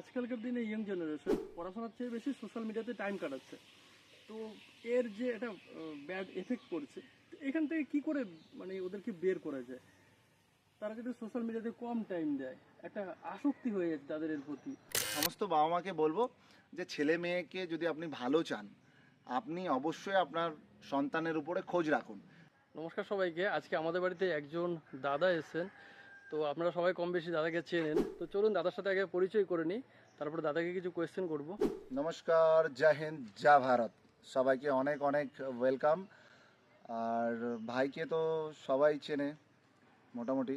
আজকালকার দিনে young generation পড়াশোনার চেয়ে বেশি সোশ্যাল মিডিয়াতে টাইম কাটাচ্ছে। তো এর যে একটা ব্যাড এফেক্ট পড়ছে তো এখান থেকে কি করে মানে ওদেরকে বের করা যায়? তারা যদি সোশ্যাল মিডিয়াতে কম টাইম দেয় একটা আসক্তি হয়ে যাচ্ছে তাদের এর প্রতি। সমস্ত বাবা মাকে বলব যে ছেলে মেয়েকে যদি আপনি ভালো চান আপনি অবশ্যই আপনার সন্তানের উপরে খোঁজ রাখুন। নমস্কার সবাইকে। আজকে আমাদের বাড়িতে একজন দাদা এসেছেন। তো আপনারা সবাই কম বেশি দাদাকে চেনেন। তো চলুন দাদার সাথে আগে পরিচয় করে নিই, তারপরে দাদাকে কিছু কোয়েশ্চেন করব। নমস্কার, জয় হিন্দ, জয় ভারত। সবাইকে অনেক অনেক ওয়েলকাম আর ভাইকে তো সবাই চেনে, মোটামুটি।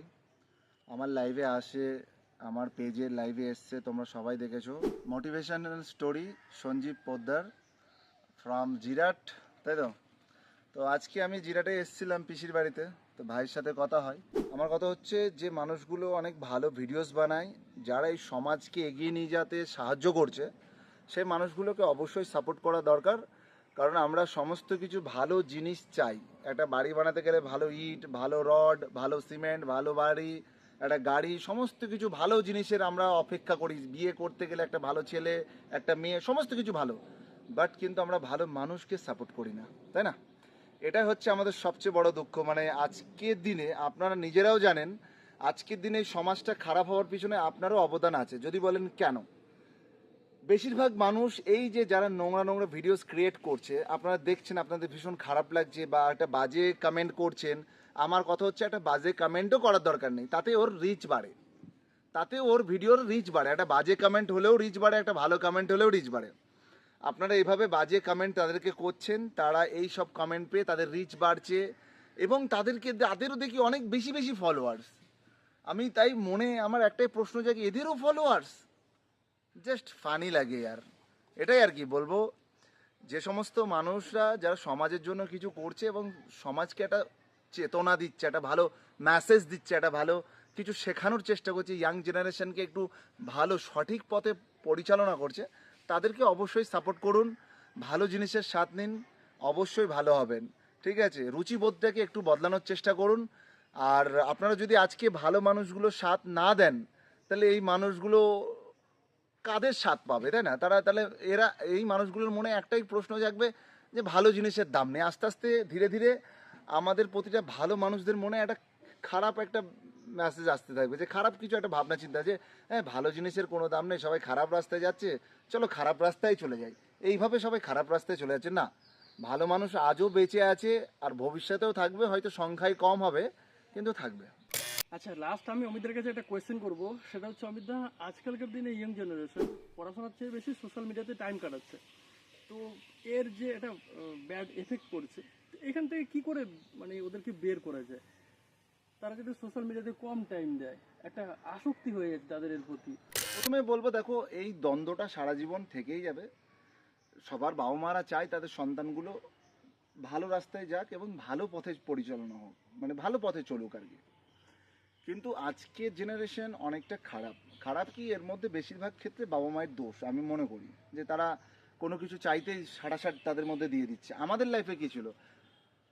আমার লাইভে আসে, আমার পেজে লাইভে এসছে, তোমরা সবাই দেখেছ। Motivational story Sanjib Poddar from Jirat, তাই তো? তো আজকে আমি জিরাটে এসেছিলাম পিসির বাড়িতে। তো ভাইয়ের সাথে কথা হয়। আমার কথা হচ্ছে যে, মানুষগুলো অনেক ভালো ভিডিওস বানায়, যারা এই সমাজকে এগিয়ে নিয়ে যেতে সাহায্য করছে, সেই মানুষগুলোকে অবশ্যই সাপোর্ট করা দরকার। কারণ আমরা সমস্ত কিছু ভালো জিনিস চাই। একটা বাড়ি বানাতে গেলে ভালো ইট, ভালো রড, ভালো সিমেন্ট, ভালো বাড়ি, একটা গাড়ি, সমস্ত কিছু ভালো জিনিসের আমরা অপেক্ষা করি। বিয়ে করতে গেলে একটা ভালো ছেলে, একটা মেয়ে, সমস্ত কিছু ভালো। বাট কিন্তু আমরা ভালো মানুষকে সাপোর্ট করি না, তাই না? এটাই হচ্ছে আমাদের সবচেয়ে বড় দুঃখ। মানে আজকের দিনে আপনারা নিজেরাও জানেন, আজকের দিনে এই সমাজটা খারাপ হওয়ার পিছনে আপনারও অবদান আছে, যদি বলেন কেন? বেশিরভাগ মানুষ এই যে যারা নোংরা নোংরা ভিডিওস ক্রিয়েট করছে, আপনারা দেখছেন, আপনাদের ভীষণ খারাপ লাগছে বা একটা বাজে কমেন্ট করছেন, আমার কথা হচ্ছে একটা বাজে কমেন্টও করার দরকার নেই, তাতে ওর রিচ বাড়ে। তাতে ওর ভিডিওর রিচ বাড়ে, একটা বাজে কমেন্ট হলেও রিচ বাড়ে, একটা ভালো কমেন্ট হলেও রিচ বাড়ে। আপনারা এইভাবে বাজে কমেন্ট তাদেরকে করছেন, তারা এই সব কমেন্ট পেয়ে তাদের রিচ বাড়ছে এবং তাদেরকে তাদেরও দেখি অনেক বেশি বেশি ফলোয়ার্স আমি তাই মনে, আমার একটাই প্রশ্ন জাগে, এদেরও ফলোয়ার্স জাস্ট ফানি লাগে আর। এটাই আর কি বলব, যে সমস্ত মানুষরা যারা সমাজের জন্য কিছু করছে এবং সমাজকে একটা চেতনা দিচ্ছে, একটা ভালো মেসেজ দিচ্ছে, একটা ভালো কিছু শেখানোর চেষ্টা করছে ইয়াং জেনারেশনকে একটু ভালো সঠিক পথে পরিচালনা করছে তাদেরকে অবশ্যই সাপোর্ট করুন। ভালো জিনিসের স্বাদ নিন, অবশ্যই ভালো হবেন। ঠিক আছে? রুচিবোধটাকে একটু বদলানোর চেষ্টা করুন। আর আপনারা যদি আজকে ভালো মানুষগুলো স্বাদ না দেন, তাহলে এই মানুষগুলো কাদের স্বাদ পাবে, তাই না? তারা তাহলে এরা, এই মানুষগুলোর মনে একটাই প্রশ্ন জাগবে যে ভালো জিনিসের দাম নেই। আস্তে আস্তে ধীরে ধীরে আমাদের প্রতিটা ভালো মানুষদের মনে একটা খারাপ একটা মেসেজ আসতে থাকবে যে খারাপ কিছু একটা ভাবনা, চিন্তা যে হ্যাঁ ভালো জিনিসের কোনো দাম নেই, সবাই খারাপ রাস্তায় যাচ্ছে, চলো খারাপ রাস্তায় চলে যাই। এইভাবে সবাই খারাপ রাস্তায় চলে যাচ্ছে। না, ভালো মানুষ আজও বেঁচে আছে আর ভবিষ্যতেও থাকবে, হয়তো সংখ্যায় কম হবে, কিন্তু থাকবে। আচ্ছা লাস্ট আমি অমিতের কাছে একটা কোয়েশ্চেন করব, সেটা হচ্ছে, অমিত দা, আজকালকার দিনে ইয়ং জেনারেশন পড়াশোনার চেয়ে বেশি সোশ্যাল মিডিয়াতে টাইম কাটাচ্ছে। তো এর যে একটা ব্যাড এফেক্ট পড়ছে এখান থেকে কি করে মানে ওদেরকে বের করা যায়? তারা যদি সোশ্যাল মিডিয়াতে কম টাইম দেয়। একটা আসক্তি হয়ে যাচ্ছে তাদের এর প্রতি। প্রথমে বলব, দেখো, এই দ্বন্দ্বটা সারা জীবন থেকেই যাবে। সবার বাবা মারা চায় তাদের সন্তানগুলো ভালো রাস্তায় যাক এবং ভালো পথে পরিচালনা হোক। মানে ভালো পথে চলুক আর কি। কিন্তু আজকের জেনারেশন অনেকটা খারাপ। খারাপ কি? এর মধ্যে বেশিরভাগ ক্ষেত্রে বাবা মায়ের দোষ, আমি মনে করি। যে তারা কোনো কিছু চাইতেই সাড়াসাট তাদের মধ্যে দিয়ে দিচ্ছে। আমাদের লাইফে কি ছিল?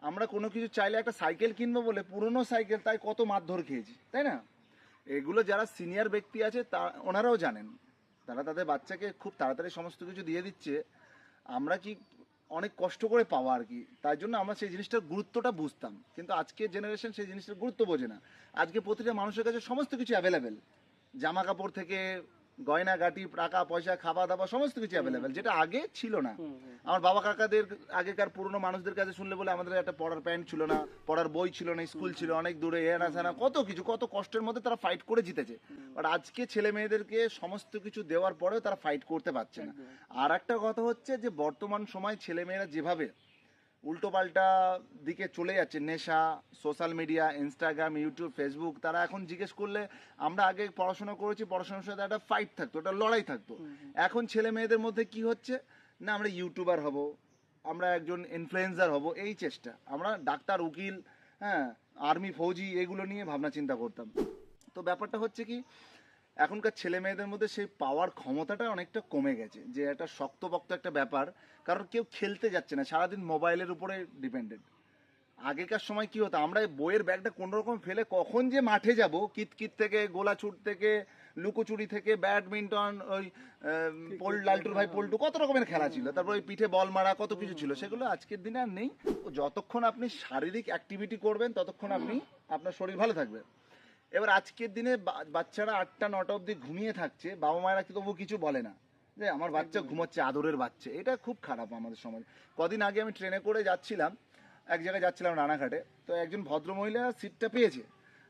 আমরা কোনো কিছু চাইলে একটা সাইকেল কিনবো বলে পুরনো সাইকেল, তাই কত মারধর খেয়েছি, তাই না? এগুলো যারা সিনিয়র ব্যক্তি আছে, তা, ওনারাও জানেন। তারা তাদের বাচ্চাকে খুব তাড়াতাড়ি সমস্ত কিছু দিয়ে দিচ্ছে। আমরা কি অনেক কষ্ট করে পাওয়া আর কি? তাই জন্য আমরা সেই জিনিসটার গুরুত্বটা বুঝতাম। কিন্তু আজকের জেনারেশন সেই জিনিসটার গুরুত্ব বোঝে না। আজকে প্রতিটা মানুষের কাছে সমস্ত কিছু অ্যাভেলেবেল জামা কাপড় থেকে গয়না গাটি টাকা পয়সা খাওয়া দাওয়া সমস্ত কিছু অ্যাভেলেবেল যেটা আগে ছিল না। আমার বাবা কাকাদের আগেকার পুরনো মানুষদের কাছে শুনলে বলে আমাদের একটা পড়ার প্যান্ট ছিল না পড়ার বই ছিল না স্কুল ছিল অনেক দূরে এনা সেনা কত কিছু কত কষ্টের মধ্যে তারা ফাইট করে জিতেছে। বাট আজকে ছেলে মেয়েদেরকে সমস্ত কিছু দেওয়ার পরেও তারা ফাইট করতে পারছে না। আর একটা কথা হচ্ছে যে বর্তমান সময় ছেলে মেয়েরা যেভাবে উল্টো পাল্টা দিকে চলে যাচ্ছে। নেশা social media Instagram YouTube Facebook তারা এখন জিজ্ঞেস করলে আমরা আগে পড়াশোনা করেছি পড়াশোনার সাথে একটা ফাইট থাকতো একটা লড়াই থাকতো। এখন ছেলে মেয়েদের মধ্যে কি হচ্ছে? না আমরা ইউটিউবার হব আমরা একজন ইনফ্লুয়েন্সার হব এই চেষ্টা। আমরা ডাক্তার উকিল হ্যাঁ আর্মি ফৌজি এগুলো নিয়ে ভাবনা চিন্তা করতাম। তো ব্যাপারটা হচ্ছে কি এখনকার ছেলে মেয়েদের মধ্যে সেই পাওয়ার ক্ষমতাটা অনেকটা কমে গেছে যে একটা শক্তপক্ত একটা ব্যাপার। কারণ কেউ খেলতে যাচ্ছে না সারাদিন মোবাইলের উপরে ডিপেন্ডেন্ট আগেকার সময় কি হতো আমরা এই বইয়ের ব্যাগটা কোন রকম ফেলে কখন যে মাঠে যাব কিতকিত থেকে গোলাছুট থেকে লুকোচুরি থেকে ব্যাডমিন্টন ওই পোল লালটুর ভাই পল্টু কত রকমের খেলা ছিল তারপর ওই পিঠে বল মারা কত কিছু ছিল সেগুলো আজকের দিনে আর নেই। যতক্ষণ আপনি শারীরিক অ্যাক্টিভিটি করবেন ততক্ষণ আপনি আপনার শরীর ভালো থাকবে। এবার আজকের দিনে বাচ্চারা আটটা নটা অবধি ঘুমিয়ে থাকছে বাবা মায়েরা কি তবু কিছু বলে না? যে আমার বাচ্চা ঘুমাচ্ছে আদরের বাচ্চা এটা খুব খারাপ আমাদের সমাজে। কদিন আগে আমি ট্রেনে করে যাচ্ছিলাম এক জায়গায় যাচ্ছিলাম রানাঘাটে তো একজন ভদ্রমহিলা সিটটা পেয়েছে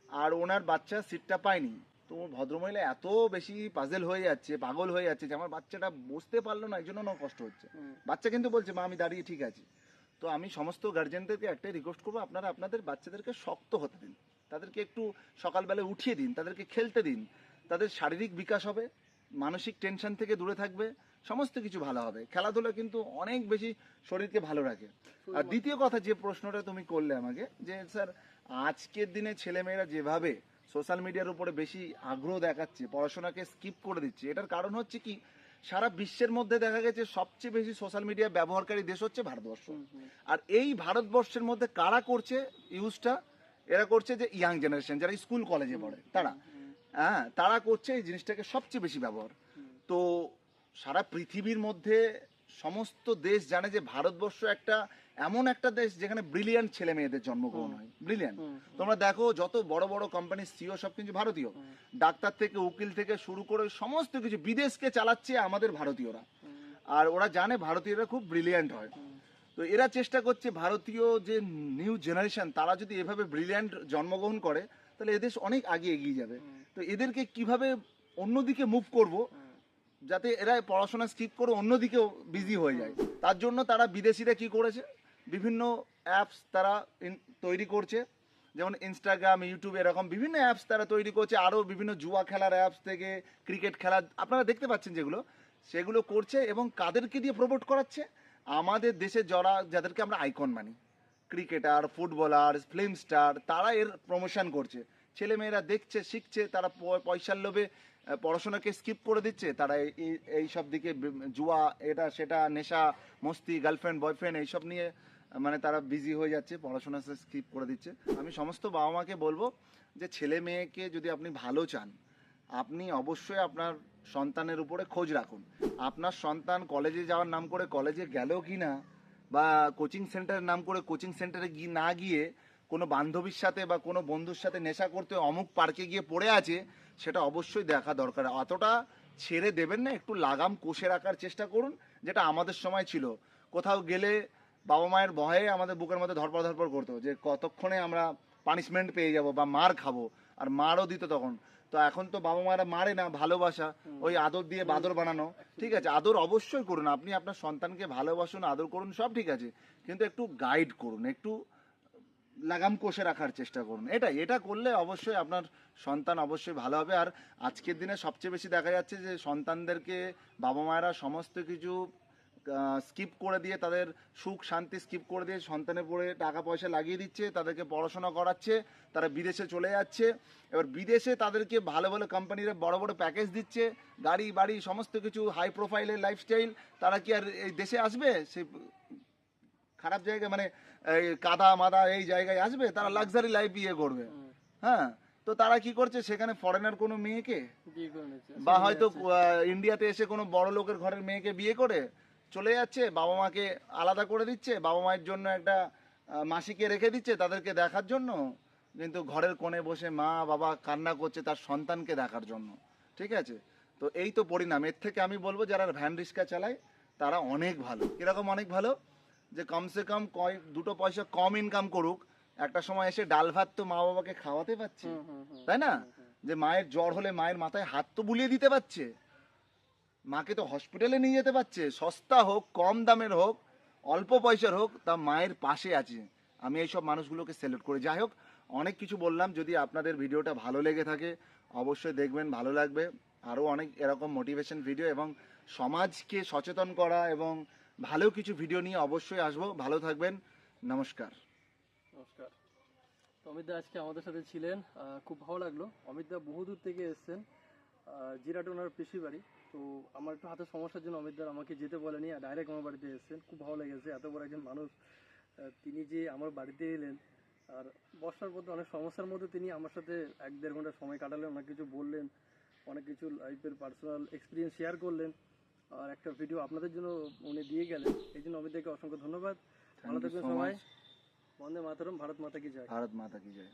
আর ওনার বাচ্চা সিটটা পায়নি। তো ভদ্রমহিলা এত বেশি পাজেল হয়ে যাচ্ছে পাগল হয়ে যাচ্ছে যে আমার বাচ্চাটা বসতে পারল না এই জন্য ওনার কষ্ট হচ্ছে। বাচ্চা কিন্তু বলছে মা আমি দাঁড়িয়ে ঠিক আছি। তো আমি সমস্ত গার্জেনদেরকে একটাই রিকোয়েস্ট করব আপনারা আপনাদের বাচ্চাদেরকে শক্ত হতে দিন। তাদেরকে একটু সকালবেলা উঠিয়ে দিন তাদেরকে খেলতে দিন। তাদের শারীরিক বিকাশ হবে মানসিক টেনশন থেকে দূরে থাকবে সমস্ত কিছু ভালো হবে। খেলাধুলা কিন্তু অনেক বেশি শরীরকে ভালো রাখে। আর দ্বিতীয় কথা যে প্রশ্নটা তুমি করলে আমাকে যে স্যার আজকের দিনে ছেলেমেয়েরা যেভাবে সোশ্যাল মিডিয়ার উপরে বেশি আগ্রহ দেখাচ্ছে পড়াশোনাকে স্কিপ করে দিচ্ছে এটার কারণ হচ্ছে কি সারা বিশ্বের মধ্যে দেখা গেছে সবচেয়ে বেশি সোশ্যাল মিডিয়া ব্যবহারকারী দেশ হচ্ছে ভারতবর্ষ। আর এই ভারতবর্ষের মধ্যে কারা করছে ইউজটা এরা করছে যে ইয়াং জেনারেশন যারা স্কুল কলেজে পড়ে তারা। হ্যাঁ তারা করছে এই জিনিসটাকে সবচেয়ে বেশি ব্যবহার। তো সারা পৃথিবীর মধ্যে সমস্ত দেশ জানে যে ভারতবর্ষ একটা এমন একটা দেশ যেখানে ব্রিলিয়ান্ট ছেলে মেয়েদের জন্মগ্রহণ হয়। ব্রিলিয়ান্ট তোমরা দেখো যত বড় বড় কোম্পানির সিও সব কিছু ভারতীয়। ডাক্তার থেকে উকিল থেকে শুরু করে সমস্ত কিছু বিদেশকে চালাচ্ছে আমাদের ভারতীয়রা। আর ওরা জানে ভারতীয়রা খুব ব্রিলিয়ান্ট হয়। তো এরা চেষ্টা করছে ভারতীয় যে নিউ জেনারেশন তারা যদি এভাবে ব্রিলিয়ান্ট জন্মগ্রহণ করে তাহলে এদেশ অনেক আগে এগিয়ে যাবে। তো এদেরকে কীভাবে অন্যদিকে মুভ করব যাতে এরা পড়াশোনা স্কিপ করে অন্যদিকেও বিজি হয়ে যায়। তার জন্য তারা বিদেশিরা কি করেছে? বিভিন্ন অ্যাপস তারা তৈরি করছে। যেমন ইনস্টাগ্রাম ইউটিউব এরকম বিভিন্ন অ্যাপস তারা তৈরি করছে। আরও বিভিন্ন জুয়া খেলার অ্যাপস থেকে ক্রিকেট খেলা আপনারা দেখতে পাচ্ছেন যেগুলো সেগুলো করছে এবং কাদেরকে দিয়ে প্রমোট করাচ্ছে? আমাদের দেশে যারা, যাদেরকে আমরা আইকন মানি ক্রিকেটার ফুটবলার ফিল্ম স্টার তারা এর প্রমোশন করছে। ছেলেমেয়েরা দেখছে, শিখছে, তারা পয়সার লোভে পড়াশোনাকে স্কিপ করে দিচ্ছে, তারা এই সব দিকে জুয়া, এটা, সেটা, নেশা, মস্তি গার্লফ্রেন্ড বয়ফ্রেন্ড এইসব নিয়ে মানে তারা বিজি হয়ে যাচ্ছে, পড়াশোনা স্কিপ করে দিচ্ছে। আমি সমস্ত বাবা মাকে বলব যে ছেলে মেয়েকে যদি আপনি ভালো চান, আপনি অবশ্যই আপনার সন্তানের উপরে খোঁজ রাখুন। আপনার সন্তান কলেজে যাওয়ার নাম করে কলেজে গেল কি না, বা কোচিং সেন্টারের নাম করে কোচিং সেন্টারে গিয়ে না গিয়ে কোনো বান্ধবীর সাথে বা কোনো বন্ধুর সাথে নেশা করতে অমুক পার্কে গিয়ে পড়ে আছে, সেটা অবশ্যই দেখা দরকার। অতটা ছেড়ে দেবেন না, একটু লাগাম কষে রাখার চেষ্টা করুন, যেটা আমাদের সময় ছিল। কোথাও গেলে বাবা মায়ের ভয়ে আমাদের বুকের মধ্যে ধরপড় ধরপড় করতো যে, কতক্ষণে আমরা পানিশমেন্ট পেয়ে যাব বা মার খাব। আর মারও দিত তখন। তো এখন তো বাবা মায়েরা মারে না ভালোবাসা। ওই আদর দিয়ে বাদর বানানো। ঠিক আছে আদর অবশ্যই করুন। আপনি আপনার সন্তানকে ভালোবাসুন আদর করুন সব ঠিক আছে। কিন্তু একটু গাইড করুন একটু লাগাম কষে রাখার চেষ্টা করুন। এটাই এটা করলে অবশ্যই আপনার সন্তান অবশ্যই ভালো হবে। আর আজকের দিনে সবচেয়ে বেশি দেখা যাচ্ছে যে সন্তানদেরকে বাবা মায়েরা সমস্ত কিছু স্কিপ করে দিয়ে তাদের সুখ শান্তি স্কিপ করে দিয়ে সন্তানের পরে টাকা পয়সা লাগিয়ে দিচ্ছে তাদেরকে পড়াশোনা করাচ্ছে তারা বিদেশে চলে যাচ্ছে। এবার বিদেশে তাদেরকে ভালো ভালো কোম্পানিরা বড় বড় প্যাকেজ দিচ্ছে গাড়ি বাড়ি সমস্ত কিছু হাই প্রোফাইলের লাইফস্টাইল তারা কি আর এই দেশে আসবে? সে খারাপ জায়গায় মানে এই কাদা মাদা এই জায়গায় আসবে? তারা লাক্সারি লাইফ ইয়ে করবে। হ্যাঁ তো তারা কি করছে? সেখানে ফরেনার কোনো মেয়েকে। বা হয়তো ইন্ডিয়াতে এসে কোনো বড় লোকের ঘরের মেয়েকে বিয়ে করে? চলে যাচ্ছে বাবা মাকে আলাদা করে দিচ্ছে বাবা মায়ের জন্য একটা মাসিকে রেখে দিচ্ছে তাদেরকে দেখার জন্য। কিন্তু ঘরের কোণে বসে মা বাবা কান্না করছে তার সন্তানকে দেখার জন্য। ঠিক আছে? তো এই তো পরিণাম। এর থেকে আমি বলব যারা ভ্যান রিক্সা চালায় তারা অনেক ভালো। কীরকম অনেক ভালো? যে কমসে কম কয় দুটো পয়সা কম ইনকাম করুক একটা সময় এসে ডাল ভাত তো মা বাবাকে খাওয়াতে পারছে। তাই না? যে মায়ের জ্বর হলে মায়ের মাথায় হাত তো বুলিয়ে দিতে পারছে। মাকে তো হসপিটালে নিয়ে যেতে পারছে। সস্তা হোক, কম দামের হোক, অল্প পয়সার হোক, তা মায়ের পাশে আছে। আমি এইসব মানুষগুলোকে সেলেক্ট করি। যাই হোক, অনেক কিছু বললাম। যদি আপনাদের ভিডিওটা ভালো লেগে থাকে, অবশ্যই দেখবেন, ভালো লাগবে। আরও অনেক এরকম মোটিভেশন ভিডিও এবং সমাজকে সচেতন করা এবং ভালো কিছু ভিডিও নিয়ে অবশ্যই আসব। ভালো থাকবেন। নমস্কার। নমস্কার। অমিতদা আজকে আমাদের সাথে ছিলেন। খুব ভালো লাগল। অমিতদা বহু দূর থেকে এসছেন। জিরাট ওনার পিসি বাড়ি। তো আমার একটু হাতে সমস্যার জন্য অমিতদার আমাকে যেতে বলেনি আর ডাইরেক্ট আমার বাড়িতে এসেছেন। খুব ভালো লেগেছে। এত বড় একজন মানুষ। তিনি যে আমার বাড়িতে এলেন আর বর্ষার মধ্যে অনেক সমস্যার মধ্যে তিনি আমার সাথে এক দেড় ঘণ্টা সময় কাটালেন অনেক কিছু বললেন অনেক কিছু লাইফের পার্সোনাল এক্সপিরিয়েন্স শেয়ার করলেন আর একটা ভিডিও আপনাদের জন্য উনি দিয়ে গেলেন। এই জন্য অমিত দাকে অসংখ্য ধন্যবাদ। ভালো থাকবেন সবাই। বন্দে মাতরম ভারত মাতা কি জয়। ভারত মাতা কি জয়।